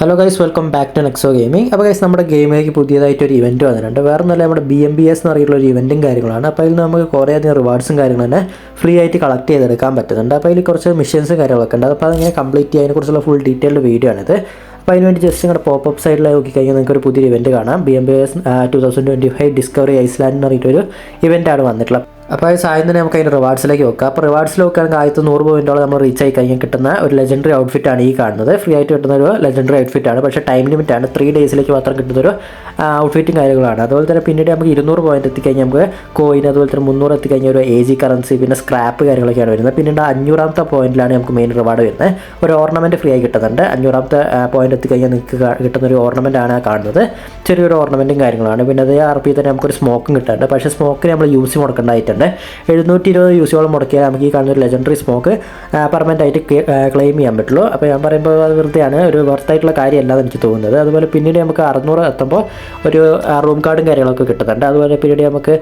Hello guys welcome back to Nexo gaming അപ്പോൾ guys നമ്മുടെ ഗെയിമിലേക്ക് പുതിയതായിട്ട് ഒരു ഇവന്റ് വന്നിട്ടുണ്ട്. വേറെ ഒന്നല്ല നമ്മുടെ ബി എം ബി എസ് എന്ന് പറയുന്ന ഒരു ഇവന്റും കാര്യങ്ങളാണ്. അപ്പോൾ അതിൽ നമുക്ക് കുറേയധികം റിവാർഡ്സും കാര്യങ്ങളും തന്നെ ഫ്രീ ആയിട്ട് കളക്ട് ചെയ്തെടുക്കാൻ പറ്റുന്നുണ്ട്. അപ്പോൾ അതിൽ കുറച്ച് മിഷൻസ് കാര്യങ്ങളൊക്കെ ഉണ്ട്. അപ്പോൾ അതിങ്ങനെ കംപ്ലീറ്റ് ചെയ്യാൻ കുറിച്ചുള്ള ഫുൾ ഡീറ്റെയിൽഡ് വീഡിയോ ആണിത്. അപ്പോൾ അതിന് വേണ്ടി ജസ്റ്റ് നിങ്ങളുടെ പോപ്പ് അപ്പ് സൈഡിൽ നോക്കി കഴിഞ്ഞാൽ നിങ്ങൾക്ക് ഒരു പുതിയൊരു ഇവന്റ് കാണാം. B M B S two thousand twenty five discovery island എന്ന് പറഞ്ഞിട്ടൊരു ഇവന്റാണ് വന്നിട്ടുള്ളത്. അപ്പോൾ അത് സായം തന്നെ നമുക്ക് അതിന്റെ റിവാർഡ്സിലേക്ക് വെക്കാം. അപ്പോൾ റിവാർഡ്സിൽ വെക്കുകയാണെങ്കിൽ ആദ്യത്തെ നൂറ് പോയിന്റോളം നമ്മൾ റീച്ച് ആയി കഴിഞ്ഞാൽ കിട്ടുന്ന ഒരു ലെജൻഡറി ഔട്ട്ഫിറ്റ് ആണ് ഈ കാണുന്നത്. ഫ്രീ ആയിട്ട് കിട്ടുന്ന ഒരു ലെജൻഡറി ഔട്ട്ഫിറ്റ് ആണ്. പക്ഷേ ടൈം ലിമിറ്റ് ആണ്. ത്രീ ഡേയ്സിലേക്ക് മാത്രം കിട്ടുന്ന ഒരു ഔട്ട്ഫിറ്റും കാര്യങ്ങളാണ്. അതുപോലെ തന്നെ പിന്നീട് നമുക്ക് ഇരുന്നൂറ് പോയിന്റ് എത്തിക്കഴിഞ്ഞാൽ നമുക്ക് കോയിൻ അതുപോലെ തന്നെ മുന്നൂറ് എത്തിക്കഴിഞ്ഞാൽ ഒരു എ ജി കറൻസി പിന്നെ സ്ക്രാപ്പ് കാര്യങ്ങളൊക്കെയാണ് വരുന്നത്. പിന്നീട് അഞ്ഞൂറാമത്തെ പോയിന്റിലാണ് നമുക്ക് മെയിൻ റിവാർഡ് വരുന്നത്. ഒരു ഓർണമെന്റ് ഫ്രീ ആയി കിട്ടുന്നുണ്ട്. അഞ്ഞൂറാമത്തെ പോയിന്റ് എത്തിക്കഴിഞ്ഞാൽ നിങ്ങൾക്ക് കിട്ടുന്ന ഒരു ഓർണമെന്റ് ആണ് കാണുന്നത്. ചെറിയൊരു ഓർണമെന്റും കാര്യങ്ങളാണ്. പിന്നെ അതേ ആർ പി തന്നെ നമുക്കൊരു സ്മോക്കും കിട്ടുന്നുണ്ട് പക്ഷേ സ്മോക്കിന് നമ്മൾ യൂസ് കൊടുക്കേണ്ടതായിട്ടുണ്ട് എഴുന്നൂറ്റി ഇരുപത് യൂസുകളും മുടക്കിയാൽ നമുക്ക് ഈ കാണുന്ന ഒരു ലെജൻഡറി സ്മോക്ക് പെർമനന്റ് ആയിട്ട് ക്ലെയിം ചെയ്യാൻ പറ്റുള്ളൂ. അപ്പോൾ ഞാൻ പറയുമ്പോൾ അത് വെറുതെയാണ്. ഒരു വർത്തായിട്ടുള്ള കാര്യമല്ലാന്ന് എനിക്ക് തോന്നുന്നത്. അതുപോലെ പിന്നീട് നമുക്ക് അറുന്നൂറ് എത്തുമ്പോൾ ഒരു റൂം കാർഡും കാര്യങ്ങളൊക്കെ കിട്ടുന്നുണ്ട്. അതുപോലെ പിന്നീട് നമുക്ക്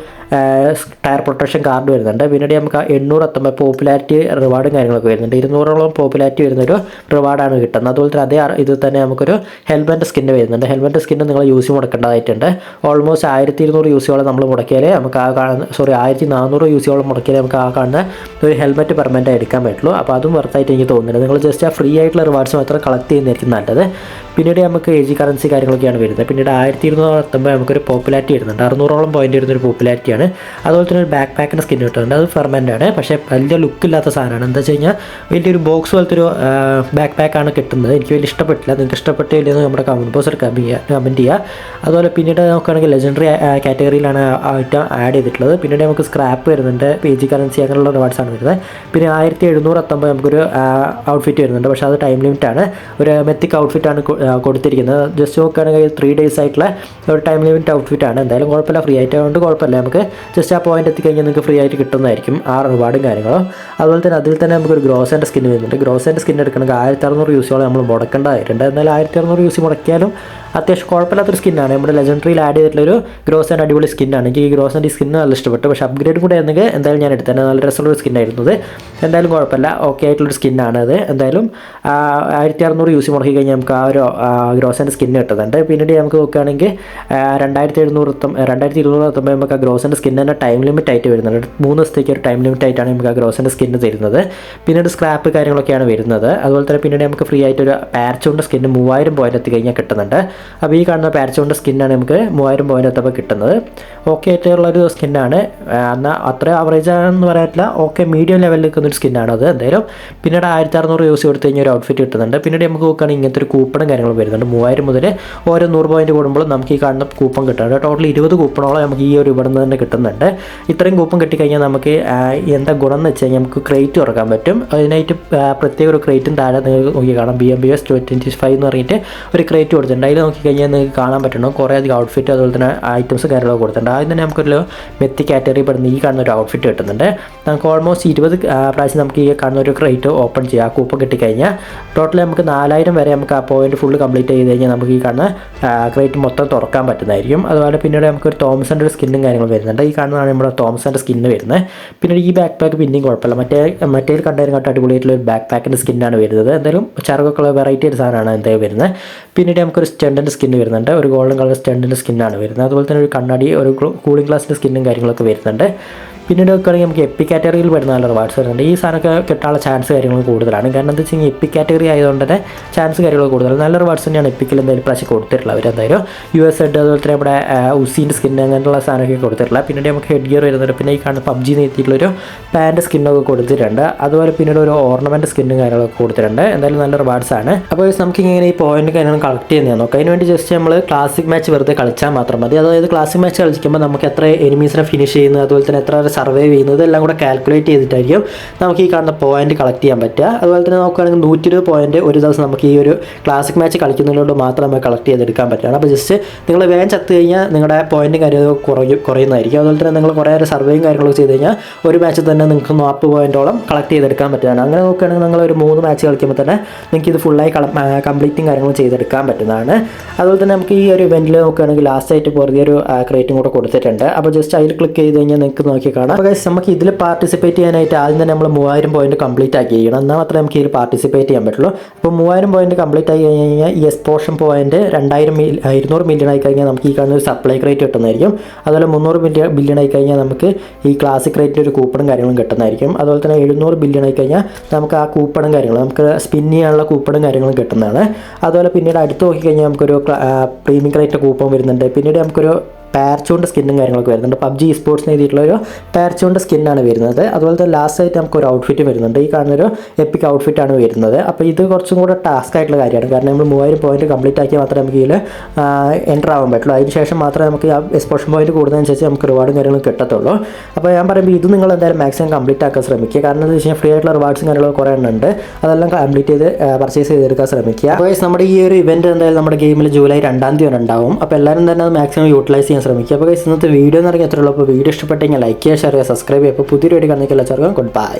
ടയർ പ്രൊട്ടക്ഷൻ കാർഡ് വരുന്നുണ്ട്. പിന്നീട് നമുക്ക് എണ്ണൂറ് എത്തുമ്പോൾ പോപ്പുലാരിറ്റി റിവാർഡും കാര്യങ്ങളൊക്കെ വരുന്നുണ്ട്. ഇരുന്നൂറോളം പോപ്പുലാരിറ്റി വരുന്നൊരു റിവാർഡാണ് കിട്ടുന്നത്. അതുപോലെ തന്നെ അതേ ഇത് തന്നെ നമുക്കൊരു ഹെൽമെറ്റ് സ്കിന്ന് വരുന്നുണ്ട്. ഹെൽമെറ്റ് സ്കിന്ന് നിങ്ങൾ യൂസ് മുടക്കേണ്ടതായിട്ടുണ്ട്. ഓൾമോസ്റ്റ് ആയിരത്തി ഇരുന്നൂറ് യൂസിയോളം നമ്മൾ മുടക്കിയാലേ നമുക്ക് ആ കാണുന്ന സോറി ആയിരത്തി നാനൂറ് യു സിയോളം മുടക്കിയാൽ നമുക്ക് ആ കാണുന്ന ഒരു ഹെൽമെറ്റ് പെർമനന്റ് എടുക്കാൻ പറ്റുള്ളൂ. അപ്പോൾ അതും വർത്തായിട്ട് എനിക്ക് തോന്നുന്നില്ല. നിങ്ങൾ ജസ്റ്റ് ആ ഫ്രീ ആയിട്ടുള്ള റിവാർഡ്സ് മാത്രം കളക്ട് ചെയ്യുന്നതായിരിക്കും നല്ലത്. പിന്നീട് നമുക്ക് എ ജി കറൻസി കാര്യങ്ങളൊക്കെയാണ് വരുന്നത്. പിന്നീട് ആയിരത്തി ഇരുന്നൂറ് എത്തുമ്പോൾ നമുക്കൊരു പോപ്പുലാരിറ്റി വരുന്നുണ്ട്. അറുന്നൂറോളം പോയിന്റ് വരുന്നൊരു പോപ്പുലാരിറ്റിയാണ് അതുപോലെ തന്നെ ഒരു ബാക്ക് പാക്കിന്റെ സ്കിൻ കിട്ടുന്നുണ്ട്. അത് പെർമനന്റ് ആണ്. പക്ഷേ വലിയ ലുക്ക് ഇല്ലാത്ത സാധനമാണ്. എന്താ വെച്ച് കഴിഞ്ഞാൽ വലിയൊരു ബോക്സ് പോലത്തെ ഒരു ബാക്ക് പാക്കാണ് കിട്ടുന്നത്. എനിക്ക് വലിയ ഇഷ്ടപ്പെട്ടില്ല. നിങ്ങൾക്ക് ഇഷ്ടപ്പെട്ടില്ലെന്ന് നമ്മുടെ കമന്റ് ബോക്സിൽ കമന്റ് ചെയ്യുക അതുപോലെ പിന്നീട് നോക്കുകയാണെങ്കിൽ ലെജൻഡറി കാറ്റഗറിയിലാണ് ഐറ്റം ആഡ് ചെയ്തിട്ടുള്ളത്. പിന്നീട് നമുക്ക് സ്ക്രാപ്പ് വരുന്നുണ്ട്. പി ജി കറൻസി അങ്ങനെയുള്ള റിവാർഡ്സ് ആണ് വരുന്നത്. പിന്നെ ആയിരത്തി എഴുന്നൂറ് എത്തുമ്പോൾ നമുക്കൊരു ഔട്ട്ഫിറ്റ് വരുന്നുണ്ട്. പക്ഷേ അത് ടൈം ലിമിറ്റ് ആണ്. ഒരു മെത്തിക് ഔട്ട്ഫിറ്റ് ആണ് കൊടുത്തിരിക്കുന്നത്. ജസ്റ്റ് നോക്കുകയാണെങ്കിൽ ത്രീ ഡേയ്സ് ആയിട്ടുള്ള ഒരു ടൈം ലിമിറ്റ് ഔട്ട്ഫിറ്റ് ആണ്. എന്തായാലും കുഴപ്പമില്ല. ഫ്രീ ആയിട്ട് ആയതുകൊണ്ട് കുഴപ്പമില്ല. നമുക്ക് ജസ്റ്റ് ആ പോയിന്റ് എത്തിക്കഴിഞ്ഞാൽ നിങ്ങൾക്ക് ഫ്രീ ആയിട്ട് കിട്ടുന്നതായിരിക്കും ആ റിവാർഡും കാര്യങ്ങളും. അതുപോലെ തന്നെ അതിൽ തന്നെ നമുക്കൊരു ഗ്രോസിന്റെ സ്കിൻ വരുന്നുണ്ട്. ഗ്രോസിന്റെ സ്കിൻ എടുക്കണമെങ്കിൽ ആയിരത്തി അറുന്നൂറ് യൂസോളം നമ്മൾ മുടക്കേണ്ടതായിട്ടുണ്ട് എന്നാൽ ആയിരത്തി അറുന്നൂറ് യൂസ് മുടക്കിയാലും അത്യാവശ്യം കുഴപ്പമില്ലാത്തൊരു സ്കിന്നാണ് നമ്മുടെ ലെജൻഡറിയിൽ ആഡ് ചെയ്തിട്ടുള്ളൊരു ഗ്രോസ് ആൻഡ് അടിപൊളി സ്കിന്നാണ് എനിക്ക് ഈ ഗ്രോസ് ആൻഡ് സ്കിന്ന് നല്ല ഇഷ്ടപ്പെട്ടു. പക്ഷേ അപ്ഗ്രേഡ് കൂടെ ആയിരുന്നെങ്കിൽ എന്തായാലും ഞാൻ എടുത്തത് നല്ല രസമുള്ളൊരു സ്കിന്നായിരുന്നു അത്. എന്തായാലും കുഴപ്പമില്ല. ഓക്കെ ആയിട്ടുള്ളൊരു സ്കിന്നാണ് അത്. എന്തായാലും ആയിരത്തി അറുന്നൂറ് യൂസ് മുടക്കി കഴിഞ്ഞാൽ നമുക്ക് ആ ഒരു ഗ്രോസിന്റെ സ്കിന്ന് കിട്ടുന്നുണ്ട്. പിന്നീട് നമുക്ക് നോക്കുകയാണെങ്കിൽ രണ്ടായിരത്തി എഴുന്നൂറ് രണ്ടായിരത്തി ഇരുന്നൂറ് എത്തുമ്പോൾ നമുക്ക് ആ ഗ്രോസിന്റെ സ്കിന്ന് തന്നെ ടൈം ലിമിറ്റ് ആയിട്ട് വരുന്നുണ്ട്. മൂന്ന് ദിവസത്തേക്ക് ഒരു ടൈം ലിമിറ്റ് ആയിട്ടാണ് നമുക്ക് ആ ഗ്രോസിന്റെ സ്കിന്ന് തരുന്നത്. പിന്നീട് സ്ക്രാപ്പ് കാര്യങ്ങളൊക്കെയാണ് വരുന്നത്. അതുപോലെ തന്നെ പിന്നീട് നമുക്ക് ഫ്രീ ആയിട്ട് ഒരു പാരച്ചോണ്ട് സ്കിന്ന് മൂവായിരം പോയിന്റ് എത്തി കഴിഞ്ഞാൽ കിട്ടുന്നുണ്ട്. അപ്പോൾ ഈ കാണുന്ന പാരച്ചോണ്ട് സ്കിന്നാണ് നമുക്ക് മൂവായിരം പോയിന്റ് എത്തുമ്പോൾ കിട്ടുന്നത്. ഓക്കെ ആയിട്ടുള്ളൊരു സ്കിന്നാണ് എന്നാൽ അത്ര ആവറേജ് ആണെന്ന് പറയാനില്ല. ഓക്കെ മീഡിയം ലെവലിൽ നിൽക്കുന്ന ഒരു സ്കിന്നാണ് അത്. എന്തായാലും പിന്നീട് ആയിരത്തി അറുന്നൂറ് യൂസ് കൊടുത്തു കഴിഞ്ഞാൽ ഒരു ഔട്ട്ഫിറ്റ് കിട്ടുന്നുണ്ട്. പിന്നീട് നമുക്ക് നോക്കുകയാണെങ്കിൽ ഇങ്ങനത്തെ ഒരു കൂപ്പണും കാര്യങ്ങളും വരുന്നുണ്ട്. മൂവായിരം മുതൽ ഓരോ നൂറ് പോയിന്റ് കൂടുമ്പോൾ നമുക്ക് ഈ കാണുന്ന കൂപ്പൺ കിട്ടുന്നുണ്ട്. ടോട്ടൽ ഇരുപത് കൂപ്പണോളം നമുക്ക് ഈ ഒരു ഇവിടെ നിന്ന് തന്നെ കിട്ടുന്നുണ്ട്. ഇത്രയും കൂപ്പൺ കിട്ടിക്കഴിഞ്ഞാൽ നമുക്ക് എന്താ ഗുണം എന്ന് വെച്ച് കഴിഞ്ഞാൽ നമുക്ക് ക്രേറ്റ് തുറക്കാൻ പറ്റും. അതിനായിട്ട് പ്രത്യേക ഒരു ക്രേറ്റും താഴെ നിങ്ങൾക്ക് നോക്കി കാണാം. B M B S twenty five എന്ന് പറഞ്ഞിട്ട് ഒരു ക്രേറ്റ് കൊടുത്തിട്ടുണ്ട്. അതിൽ നോക്കിക്കഴിഞ്ഞാൽ നിങ്ങൾക്ക് കാണാൻ പറ്റണം കുറേ അധികം ഔട്ട്ഫിറ്റ് അതുപോലെ തന്നെ ഐറ്റംസ് കാര്യങ്ങളൊക്കെ കൊടുത്തിട്ടുണ്ട്. ആദ്യം തന്നെ നമുക്കൊരു മെത്തി കാറ്റഗറി പെടുന്ന ഈ കാണുന്ന ഒരു ഔട്ട്ഫിറ്റ് കിട്ടുന്നുണ്ട്. നമുക്ക് ഓൾമോസ്റ്റ് ഇരുപത് പ്രാവശ്യം നമുക്ക് ഈ കാണുന്ന ഒരു ക്രേറ്റ് ഓപ്പൺ ചെയ്യാം. ആ കൂപ്പൺ കിട്ടിക്കഴിഞ്ഞാൽ ടോട്ടലി നമുക്ക് നാലായിരം വരെ നമുക്ക് ആ പോയിന്റ് ഫുള്ള് കംപ്ലീറ്റ് ചെയ്ത് കഴിഞ്ഞാൽ നമുക്ക് ഈ കാണുന്ന ക്രേറ്റ് മൊത്തം തുറക്കാൻ പറ്റുന്നതായിരിക്കും. അതുപോലെ പിന്നീട് നമുക്ക് ഒരു തോമസന്റെ ഒരു സ്കിന്നും കാര്യങ്ങളും വരുന്നുണ്ട്. ഈ കാണുന്നതാണ് നമ്മുടെ തോമസിന്റെ സ്കിന്ന് വരുന്നത്. പിന്നീട് ഈ ബാക്ക് പാക്ക് പിന്നെയും കുഴപ്പമില്ല. മറ്റേ മറ്റേ കണ്ടതിനെക്കാട്ട് അടിപൊളിയായിട്ടുള്ള ഒരു ബാക്ക് പാക്കിന്റെ സ്കിന്നാണ് വരുന്നത്. എന്തായാലും ചരകൊക്കെ വെറൈറ്റി ഒരു സാധനമാണ് എന്തായാലും വരുന്നത്. പിന്നീട് നമുക്കൊരു സ്റ്റണ്ടിന്റെ സ്കിന്ന് വരുന്നുണ്ട്. ഒരു ഗോൾഡൻ കളർ സ്റ്റണ്ടിന്റെ സ്കിന്നാണ് വരുന്നത്. അതുപോലെ തന്നെ ഒരു കണ്ണാടി ഒരു കൂളിംഗ് ഗ്ലാസിന്റെ സ്കിന്നും കാര്യങ്ങളൊക്കെ വരുന്നുണ്ട്. പിന്നീട് നോക്കുകയാണെങ്കിൽ നമുക്ക് എപ്പി കാറ്റഗറിയിൽ വരുന്ന നല്ല റിവാർഡ്സ് വരുന്നുണ്ട്. ഈ സാധനമൊക്കെ കിട്ടാനുള്ള ചാൻസ് കാര്യങ്ങൾ കൂടുതലാണ്. കാരണം എന്താ വെച്ച് കഴിഞ്ഞാൽ എപ്പി കാറ്റഗറി ആയതുകൊണ്ട് തന്നെ ചാൻസ് കാര്യങ്ങൾ കൂടുതലാണ്. നല്ല റിവാർഡ്സ് തന്നെയാണ് എപ്പിക്കിൽ എന്തായാലും പ്രാവശ്യം കൊടുത്തിട്ടുള്ളത്. അവർ എന്തായാലും യു എസ് ഹെഡ് അതുപോലെ തന്നെ നമ്മുടെ ഉസീന്റെ സ്കിൻ അങ്ങനെയുള്ള സാധനമൊക്കെ കൊടുത്തിട്ടുള്ള. പിന്നീട് നമുക്ക് ഹെഡ് ഗിയർ വരുന്നുണ്ട്. പിന്നെ ഈ കാണുന്ന പബ്ജി നീത്തിയിട്ടുള്ളൊരു പാന്റ് സ്കിന്നൊക്കെ കൊടുത്തിട്ടുണ്ട്. അതുപോലെ പിന്നീട് ഒരു ഓർണമെന്റ് സ്കിന്നും കാര്യങ്ങളൊക്കെ കൊടുത്തിട്ടുണ്ട്. എന്തായാലും നല്ല റിവാർഡ്സ് ആണ്. അപ്പോൾ നമുക്ക് ഇങ്ങനെ ഈ പോയിന്റ് കാര്യങ്ങൾ കളക്ട് ചെയ്യുന്നത് നോക്കാം. അതിന് വേണ്ടി ജസ്റ്റ് നമ്മൾ ക്ലാസിക് മാച്ച് വെറുതെ കളിച്ചാൽ മാത്രം മതി. അതായത് ക്ലാസിക് മാച്ച് കളിക്കുമ്പോൾ നമുക്ക് എത്ര എനിമീസിനെ ഫിനിഷ് ചെയ്യുന്നത് അതുപോലെ തന്നെ എത്ര സർവൈവ് ചെയ്യുന്നത് എല്ലാം കൂടെ കാൽക്കുലേറ്റ് ചെയ്തിട്ടായിരിക്കും നമുക്ക് ഈ കാണുന്ന പോയിന്റ് കളക്ട് ചെയ്യാൻ പറ്റുക. അതുപോലെ തന്നെ നോക്കുകയാണെങ്കിൽ നൂറ്റി ഇരുപത് പോയിന്റ് ഒരു ദിവസം നമുക്ക് ഈ ഒരു ക്ലാസിക് മാച്ച് കളിക്കുന്നതിലൂടെ മാത്രം നമുക്ക് കളക്ട് ചെയ്തെടുക്കാൻ പറ്റുകയാണ്. അപ്പോൾ ജസ്റ്റ് നിങ്ങൾ വേഗം ചത്ത് കഴിഞ്ഞാൽ നിങ്ങളുടെ പോയിന്റും കാര്യമൊക്കെ കുറയും കുറയുന്നതായിരിക്കും. അതുപോലെ തന്നെ നിങ്ങൾ കുറേ സർവേയും കാര്യങ്ങളൊക്കെ ചെയ്ത് കഴിഞ്ഞാൽ ഒരു മാച്ച് തന്നെ നിങ്ങൾക്ക് നാൽപ്പത് പോയിന്റോളം കളക്ട് ചെയ്തെടുക്കാൻ പറ്റുന്നതാണ് അങ്ങനെ നോക്കുകയാണെങ്കിൽ നിങ്ങൾ ഒരു മൂന്ന് മാച്ച് കളിക്കുമ്പോൾ തന്നെ നിങ്ങൾക്ക് ഇത് ഫുള്ളായി കംപ്ലീറ്റും കാര്യങ്ങളും ചെയ്തെടുക്കാൻ പറ്റുന്നതാണ്. അതുപോലെ തന്നെ നമുക്ക് ഈ ഒരു ഇവന്റിൽ നോക്കുകയാണെങ്കിൽ ലാസ്റ്റ് ആയിട്ട് പുറകെ ഒരു ക്രേറ്റും കൂടെ കൊടുത്തിട്ടുണ്ട്. അപ്പോൾ ജസ്റ്റ് അതിൽ ക്ലിക്ക് ചെയ്ത് കഴിഞ്ഞാൽ നിങ്ങൾക്ക് നോക്കി കാര്യങ്ങളാണ് അപ്പോൾ ഗൈസ് നമുക്ക് ഇതിൽ പാർട്ടിസിപ്പേറ്റ് ചെയ്യാനായിട്ട് ആദ്യം തന്നെ നമ്മൾ മൂവായിരം പോയിന്റ് കംപ്ലീറ്റ് ആക്കി ചെയ്യണം. എന്നാൽ മാത്രമേ നമുക്ക് ഇതിൽ പാർട്ടിസിപ്പേറ്റ് ചെയ്യാൻ പറ്റുള്ളൂ. അപ്പോൾ മൂവായിരം പോയിന്റ് കംപ്ലീറ്റ് ആയി കഴിഞ്ഞ് കഴിഞ്ഞാൽ ഈ എക്സ്പോഷൻ പോയിന്റ് രണ്ടായിരം മിൽ ഇരുന്നൂറ് മില്യൺ ആയി കഴിഞ്ഞാൽ നമുക്ക് ഈ കാണുന്ന ഒരു സപ്ലൈ റേറ്റ് കിട്ടുന്നതായിരിക്കും. അതുപോലെ മുന്നൂറ് മില്യൺ ബില്യൺ ആയി കഴിഞ്ഞാൽ നമുക്ക് ഈ ക്ലാസിക് റേറ്റിന്റെ ഒരു കൂപ്പണും കാര്യങ്ങളും കിട്ടുന്നതായിരിക്കും. അതുപോലെ തന്നെ എഴുന്നൂറ് ബില്യൺ ആയി കഴിഞ്ഞാൽ നമുക്ക് ആ കൂപ്പണും കാര്യങ്ങളും നമുക്ക് സ്പിൻ ചെയ്യാനുള്ള കൂപ്പണും കാര്യങ്ങളും കിട്ടുന്നതാണ്. അതുപോലെ പിന്നീട് അടുത്ത് നോക്കിക്കഴിഞ്ഞാൽ നമുക്കൊരു പ്രീമിയം റേറ്റ് കൂപ്പൺ വരുന്നുണ്ട്. പിന്നീട് നമുക്കൊരു പാരച്ചൂണ്ട് സ്കിന്നും കാര്യങ്ങളൊക്കെ വരുന്നുണ്ട്. പബ്ജി സ്പോർട്സിന് എഴുതിയിട്ടുള്ള ഒരു പാരച്ചൂണ്ട് സ്കിന്നാണ് വരുന്നത്. അതുപോലെ തന്നെ ലാസ്റ്റ് ആയിട്ട് നമുക്ക് ഒരു ഔട്ട്ഫിറ്റ് വരുന്നുണ്ട്. ഈ കാണുന്നൊരു എപ്പിക് ഔട്ട്ഫിറ്റ് ആണ് വരുന്നത്. അപ്പോൾ ഇത് കുറച്ചും കൂടെ ടാസ്ക് ആയിട്ടുള്ള കാര്യമാണ്. കാരണം നമ്മൾ മൂവായിരം പോയിന്റ് കംപ്ലീറ്റ് ആക്കിയാൽ മാത്രമേ നമുക്ക് ഇതിൽ എന്റർ ആവാൻ പറ്റുള്ളൂ. അതിന് ശേഷം മാത്രമേ നമുക്ക് ആ എക്സ്പോഷൻ പോയിന്റ് കൂടുന്നതനുസരിച്ച് നമുക്ക് റിവാർഡും കാര്യങ്ങളും കിട്ടത്തുള്ളൂ. അപ്പോൾ ഞാൻ പറയുമ്പോൾ ഇത് നിങ്ങൾ എന്തായാലും മാക്സിമം കംപ്ലീറ്റ് ആക്കാൻ ശ്രമിക്കുക. കാരണം എന്താ വെച്ച് കഴിഞ്ഞാൽ ഫ്രീ ആയിട്ടുള്ള റിവാർഡ്സും കാര്യങ്ങളൊക്കെ കുറേ ഉണ്ട്. അതെല്ലാം കംപ്ലീറ്റ് ചെയ്ത് പർച്ചേസ് ചെയ്തെടുക്കാൻ ശ്രമിക്കുക. അപ്പോൾ നമ്മുടെ ഈ ഒരു ഇവന്റ് എന്തായാലും നമ്മുടെ ഗെയിമിൽ ജൂലൈ രണ്ടാം തീയതി ഉണ്ടാവും. അപ്പോൾ എല്ലാവരും തന്നെ അത് മാക്സിമം യൂട്ടിലൈസ് ചെയ്യാൻ ശ്രമിക്കുക. അപ്പോൾ ഗൈസ് ഇന്നത്തെ വീഡിയോ എന്ന് പറഞ്ഞാൽ എത്രയുള്ളൂ അപ്പോൾ വീഡിയോ ഇഷ്ടപ്പെട്ടെങ്കിൽ ലൈക്ക് ചെയ്യുക ഷെയർ ചെയ്യുക സബ്സ്ക്രൈബ് ചെയ്യുക. അപ്പോൾ പുതിയൊരു വീഡിയോ കണ്ടിട്ടില്ല ചേർക്കാം ഗുഡ് ബൈ